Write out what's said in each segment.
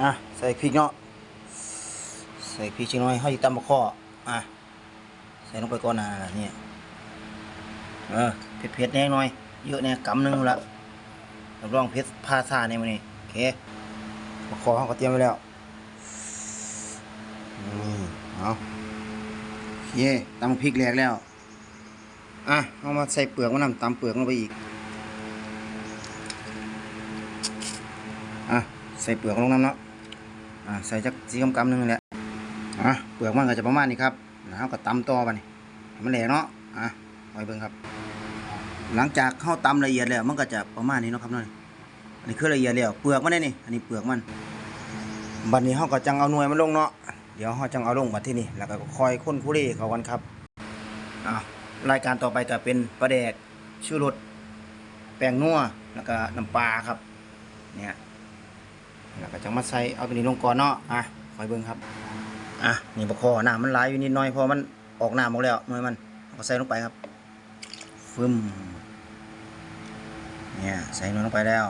อะใส่พริกเนาะใส่พริกชิ้นน้อยให้ตำมะข้ออะใส่ลงไปก่อนนะเนี่ยเออเผ็ดเผ็ดๆแน่หน่อยเยอะแน่กำหนึงละรับรองเผ็ดพาซาในมันนี่โอเคมะข้อเขาก็เตรียมไว้แล้วนี่เอาโอเคตำพริกแหลกแล้วอะเอามาใส่เปลือกมะนำตำเปลือกลงไปอีกอะใส่เปลือกลงน้ำเนาะ อะใส่จักสีกำกำหนึงแหละอะเปลือกมันก็จะประมาณนี้ครับแล้วก็ตำต่อไปนี่มันแหลกเนาะอะไว้เบิ่งครับ หลังจากเข้าตำละเอียดแล้วมันก็จะประมาณนี้เนาะครับเนาะอันนี้คือละเอียดแล้วเปลือกมันได้นี่อันนี้เปลือกมันบัดนี้เขาก็จังเอาหน่วยมันลงเนาะเดี๋ยวเขาจังเอาลงบัดที่นี่แล้วก็คอยค้นคุเรเขากันครับอะรายการต่อไปก็เป็นปลาแดกชูรสแป้งนัวแล้วก็น้ำปลาครับเนี่ย แล้วก็จะมาใส่เอาตัวนี้ลงก่อนเนาะอะคอยเบิ่งครับอะนี่บะคอหน้ำมันไหลายอยู่นิดหน่อยพอมันออกหน้ำออกแล้วหน่อยมันก็ใส่ลงไปครับฟึมเนี่ยใส่น่อยลงไปแล้ว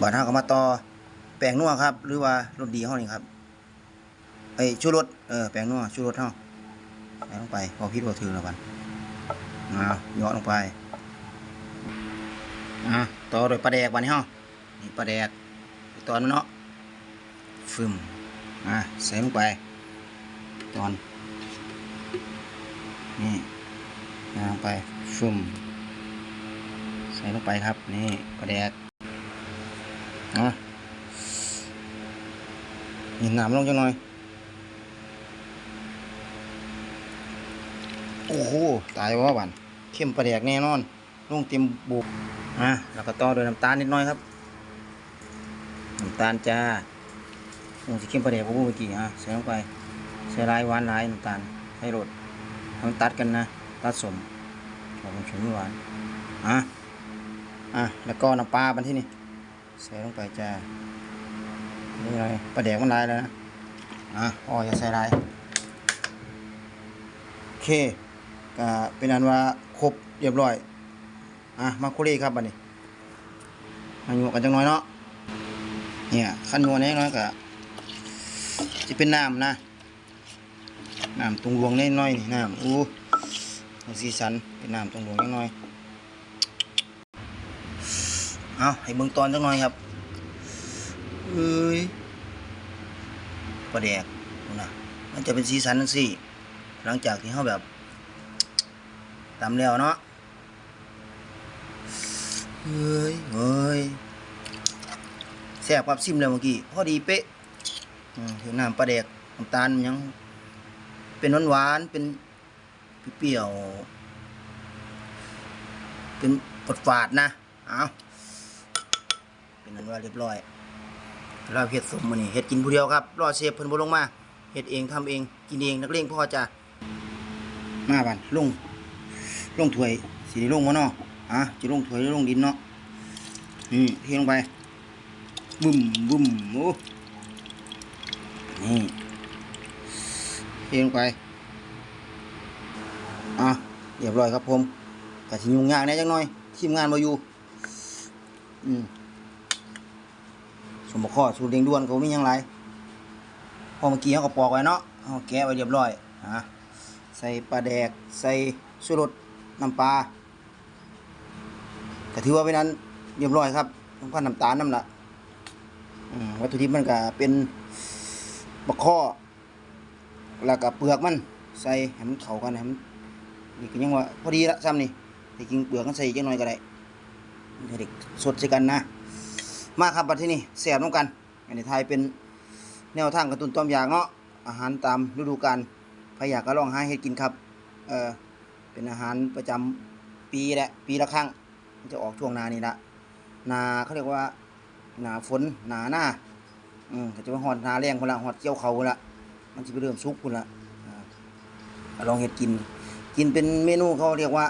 บาดเฮาก็มาต่อแป้งนัวครับ หรือว่ารสดีเฮานี่ครับเอ้ยชูรสเออแป้งนัวชูรสเฮาใส่ลงไปพอพิษพอถือแล้วกันเอาหยาะลงไปอะต่อโดยปลาแดกวันนี้เฮานี่ปลาแดก ตอนมันเนาะฟึมอะใส่ลงไป ตอน นี่ลงไปฟึมใส่ลงไปครับ นี่ปลาแดกอะนี่น้ำลงจังหน่อย โอ้โห ตายว่าบันเข้มปลาแดกแน่นอนลงเต็มบุกอะแล้วก็ต่อโดยน้ำตาลนิดหน่อยครับ น้ำตาลจ้าลงสีเข้มประเดี๋ยวผมพูดเมื่อกี้อะใส่ลงไปใส่ลายหวานลายน้ำตาลให้รสทำตัดกันนะ ตัดสมบอกมชมไม่หวานอะอะแล้วก็น้ำปลาบันที่นี่ใส่ลงไปจ้านี่อะไรปลาแดกมันลายแล้วนะอะอ๋ออย่าใส่ลายโอเคก็เป็นอันว่าครบเรียบร้อยอะมาคุรีครับบันนี้มาอยู่กันจังน้อยเนาะ เนี่ยขั้นนัวน้อยๆก็จะเป็นน้ำนะน้ำตรงรวงน้อยๆนี่น้ำอู้สีสันเป็นน้ำตรงรวงน้อยๆเอาให้เบิ่งตอนจังหน่อยครับเอ้ยปลาแดกนะมันจะเป็นสีสันจังซี่หลังจากที่เขาแบบตำแล้วเนาะเฮ้ยเฮ้ย ซ่บครับซิมแล้วเมื่อกี้พอดีเป๊ะอืมถึงน้ำปลาแดกน้ำตาลมันยัง เป็นหวานๆเป็นเปรี้ยวเป็นปดฝาดนะเอาเป็นนั้นว่าเรียบร้อยเราเฮ็ดสมมือนี้เฮ็ดกินผู้เดียวครับรอเชฟเพิ่นบ่ลงมาเฮ็ดเองทำเองกินเองนักเลงพ่อจ้ะมาบันลงลงถ้วยสิได้ลงบ่เนาะอะจะลงถ้วยรือลงดินเนาะอืมเทลงไป บุ้มบุ้มโอ้นี่เทลงไป อะเรียบร้อยครับผมกะสิยุ่งยากแหน่จังหน่อย ทีมงานมาอยู่ อืมสมบข้อสูตรเร่งด่วนเขามีหยังไรพอเมื่อกี้เขาก็ปอกไว้เนาะเขาแกะไว้เรียบร้อยอะใส่ปลาแดก ใส่ชูรสน้ำปลาก็ถือว่าเป็นนั้นเรียบร้อยครับต้องการน้ำตาลน้ำละ วัตถุดิบมันก็เป็นบะข้อ แล้วก็เปลือกมัน ใส่ให้มันเข้ากันให้มันนี่ก็ยังว่าพอดีละซ้ำนี่ที่จริงเปลือกมันใส่อีกจักหน่อยก็ได้เด็กสดใส่กันนะ มาครับบัดที่นี่แซ่บน้ำกัน อันนี้ไทยเป็นแนวทางกระตุ้นต้อมยากเนาะ อาหารตามฤดูกาลใครอยากก็ลองหาเฮ็ดกินครับ เออเป็นอาหารประจำปีแหละ ปีละครั้ง จะออกช่วงนานี่ละนาเขาเรียกว่า หนาฝนหนาหน้าอืมก็จะมาหอดหนาแรงพุ่นละหอดเกี่ยวเขาพุ่นละมันจะไปเริ่มสุกพุ่นละอ่าลองเห็ดกิน กินเป็นเมนูเขาเรียกว่า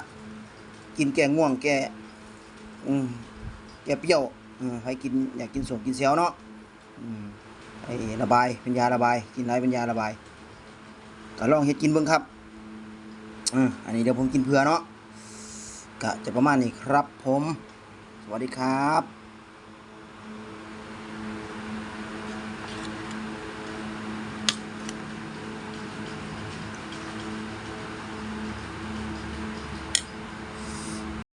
กินแกงง่วงแกอืมแกเปรี้ยวอืมใครกินอยากกินสมกินเสียวเนาะอืมไอ้ระบายเป็นยาระบาย กินไรเป็นยาระบายก็ลองเห็ดกินเบิ่งครับอืมอันนี้เดี๋ยวผมกินเผื่อเนาะก็จะประมาณนี้ครับผม สวัสดีครับ